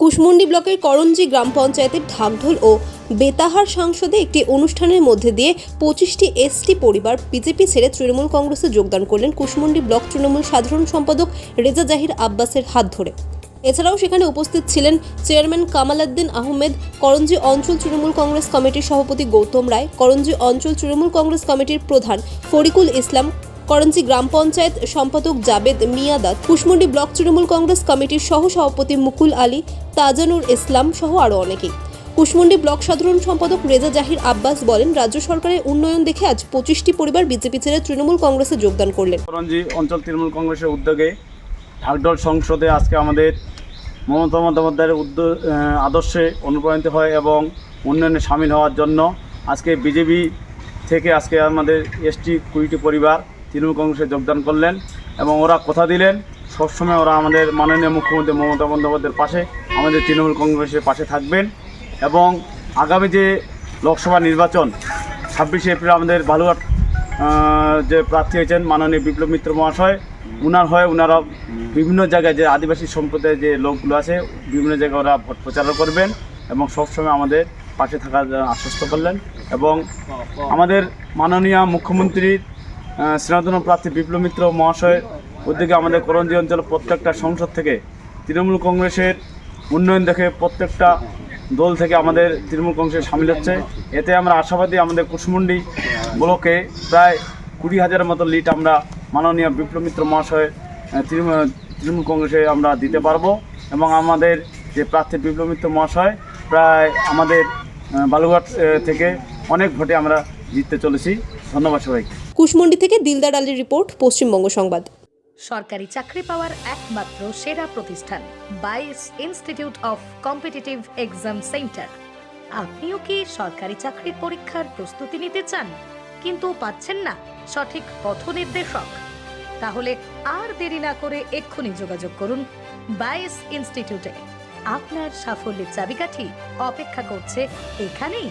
কুশমন্ডি ব্লকের করঞ্জি গ্রাম পঞ্চায়েতের ঢাকঢোল ও বেতাহার সংসদে একটি অনুষ্ঠানের মধ্যে দিয়ে পঁচিশটি এসটি পরিবার বিজেপি ছেড়ে তৃণমূল কংগ্রেসে যোগদান করলেন কুশমন্ডি ব্লক তৃণমূল সাধারণ সম্পাদক রেজা জাহির আব্বাসের হাত ধরে। এছাড়াও সেখানে উপস্থিত ছিলেন চেয়ারম্যান কামালউদ্দিন আহমেদ করঞ্জি অঞ্চল তৃণমূল কংগ্রেস কমিটির সভাপতি গৌতম রায় করঞ্জি অঞ্চল তৃণমূল কংগ্রেস কমিটির প্রধান ফরিকুল ইসলাম করঞ্জি গ্রাম পঞ্চায়েত সম্পাদক জাবেদ মিয়াদাত কুশমন্ডি ব্লক তৃণমূল কংগ্রেস কমিটির সহ সভাপতি মুকুল আলী, তাজানুর ইসলাম সহ আরও অনেকেই। কুশমন্ডি ব্লক সাধারণ সম্পাদক রেজা জাহির আব্বাস বলেন, রাজ্য সরকারের উন্নয়ন দেখে আজ পঁচিশটি পরিবার বিজেপি ছেড়ে তৃণমূল কংগ্রেসে যোগদান করলেন। করঞ্জি অঞ্চল তৃণমূল কংগ্রেসের উদ্যোগে ঢাকঢোল সংসদে আজকে আমাদের মমতা বন্দ্যোপাধ্যায়ের উদ্যোগ আদর্শে অনুপ্রাণিত হয় এবং উন্নয়নে সামিল হওয়ার জন্য আজকে বিজেপি থেকে আজকে আমাদের এসটি কুড়িটি পরিবার তৃণমূল কংগ্রেসে যোগদান করলেন এবং ওরা কথা দিলেন। সবসময় ওরা আমাদের মাননীয় মুখ্যমন্ত্রী মমতা বন্দ্যোপাধ্যায়ের পাশে, আমাদের তৃণমূল কংগ্রেসের পাশে থাকবেন এবং আগামী যে লোকসভা নির্বাচন, ছাব্বিশে এপ্রিল আমাদের বালুঘাট যে প্রার্থী হয়েছেন মাননীয় বিপ্লব মিত্র মহাশয়, উনার হয়ে ওনারা বিভিন্ন জায়গায় যে আদিবাসী সম্প্রদায়ের যে লোকগুলো আছে, বিভিন্ন জায়গায় ওরা ভোট প্রচারও করবেন এবং সবসময় আমাদের পাশে থাকার আশ্বস্ত করলেন এবং আমাদের মাননীয় মুখ্যমন্ত্রীর স্নেহধন্য প্রার্থী বিপ্লব মিত্র মহাশয়ের উদ্যোগে আমাদের করঞ্জি অঞ্চলের প্রত্যেকটা সংসদ থেকে তৃণমূল কংগ্রেসের উন্নয়ন দেখে প্রত্যেকটা দল থেকে আমাদের তৃণমূল কংগ্রেসে সামিল হচ্ছে। এতে আমরা আশাবাদী আমাদের কুশমুন্ডি ব্লকে প্রায় কুড়ি হাজারের মতো লিট আমরা মাননীয় বিপ্লব মিত্র মহাশয় তৃণমূল তৃণমূল কংগ্রেসে আমরা দিতে পারব এবং আমাদের যে প্রার্থী বিপ্লব মিত্র মহাশয়, প্রায় আমাদের বালুঘাট থেকে অনেক ভোটে আমরা জিততে চলেছি। ধন্যবাদ সবাইকে। কুশমন্ডি থেকে দিলদার আলীর রিপোর্ট, পশ্চিমবঙ্গ সংবাদ। সরকারি চাকরি পাওয়ার একমাত্র সেরা প্রতিষ্ঠান, বাইস institute of competitive exam centre. আপনিও কি সরকারি চাকরির পরীক্ষার প্রস্তুতি নিতে চান, কিন্তু পাচ্ছেন না সঠিক পথ নির্দেশক তাহলে আর দেরি না করে এক্ষুনি যোগাযোগ করুন বাইস ইনস্টিটিউটে। আপনার সাফল্যের চাবিকাঠি অপেক্ষা করছে এখানেই।